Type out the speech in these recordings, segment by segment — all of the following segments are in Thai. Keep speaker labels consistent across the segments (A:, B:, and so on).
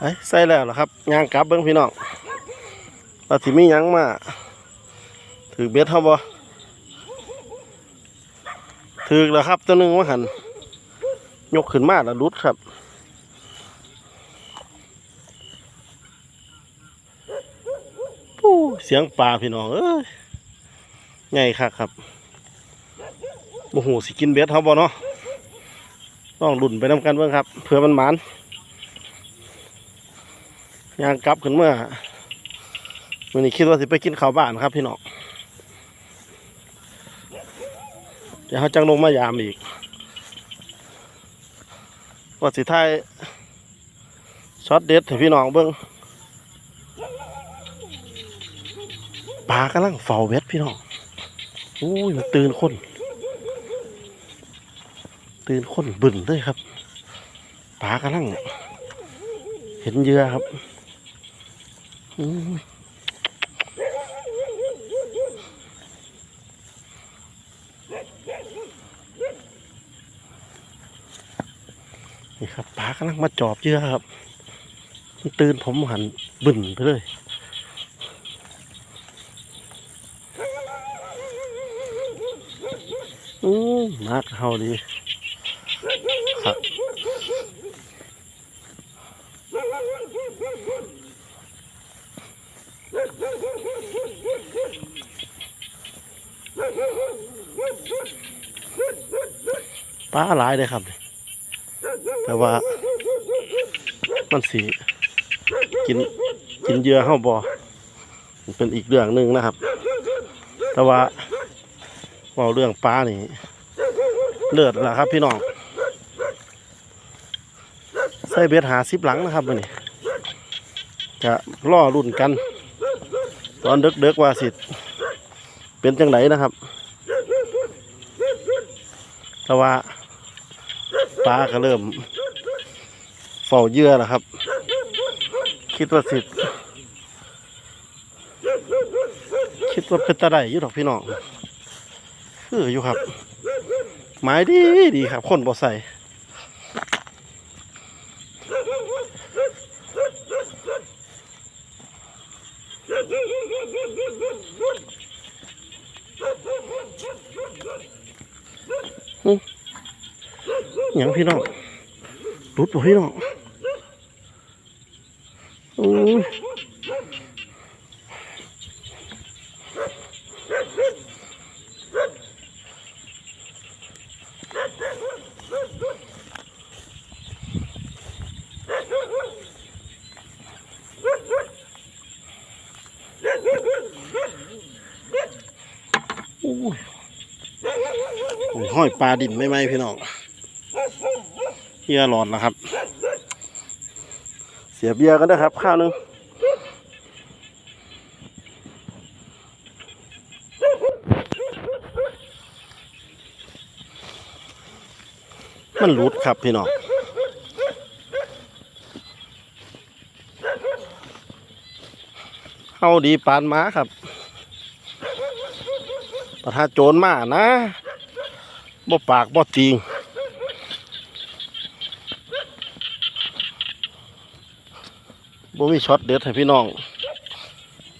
A: ไอ้ใส่แล้วเหรอครับยางกลับเบิ้งพี่น้องว่าสิมียังมาถือเบ็ดเฮาบ่ถือแล้วครับ ตัวหนึงว่าหัน ยกขึ้นมาแล้วรุดครับปู้เสียงปลาพี่น้อง เอ้ยใหญ่คักครับโอ้โหสิกินเบ็ดเฮาบ่เนาะต้องหลุ่นไปน้ำกันเบิ่งครับ เผื่อมันหมาน ยางกลับขึ้นเมื่อวันนี้คิดว่าสิไปกินข้าวบ้านครับ พี่น้องเดี๋ยวเขาจังลงมายามอีกว่าสิท้ายช็อตเด็ดให้พี่น้องเบิ้งปลากำลังเฝ้าเบ็ดพี่น้องโอ้ยมันตื่นคน ตื่นคนบึนเลยครับปลากำลังเห็นเหยื่อครับ นี่ครับปลากำลังมาจอบเยื่อครับ มันตื่นผมหันบึ่นไปเลยอืมนักเฮาดีครับ ปลาหลายเลยครับ แต่ว่า มันสีกินกินเยื่อเข้าบ่อเป็นอีกเรื่องหนึ่งนะครับ แต่ว่าเว่าเรื่องปลานี่ เลือดละครับ พี่น้องใส่เบ็ดหาซิบหลังนะครับวันนี้จะล่อรุ่นกัน ตอนเด็กๆว่าสิเป็นจังไหนนะครับ แต่ว่า ปลาก็เริ่มเฝ้าเยื่อแล้วครับ คิดว่าสิคิดว่าเป็นตาไดอยู่ดอกพี่น้องคืออยู่ครับไม้ดีดีครับ คนบ่ใส่ หยังพี่น้องรุดบ่พี่น้องอู้ยอู้ยโอ้ยห้อยปลาดินไม่ไหมพี่น้อง เฮียหลอดแล้วครับ เสียเบียร์กันนะครับ ข้าวหนึงมันหลุดครับพี่น้องเอาดีปานม้าครับประทาโจรมานะบ่ปากบ่ติง บ่มีช็อตเด็ดให้พี่น้อง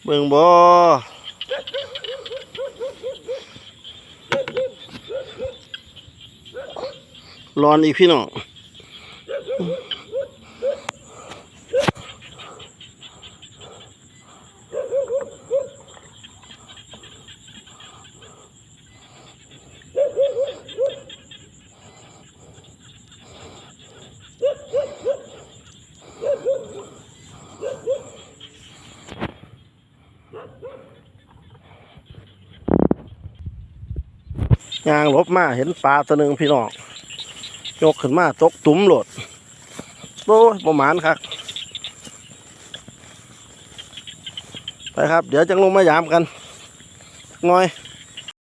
A: เบิ่งบ่ร้อนอีกพี่น้อง ยางลบมาเห็นปลาตัวหนึ่งพี่น้องยกขึ้นมาตกตุ้มโหลดโอ้ยประมาณครับไปครับ เดี๋ยวจังลงมายามกันหน่อย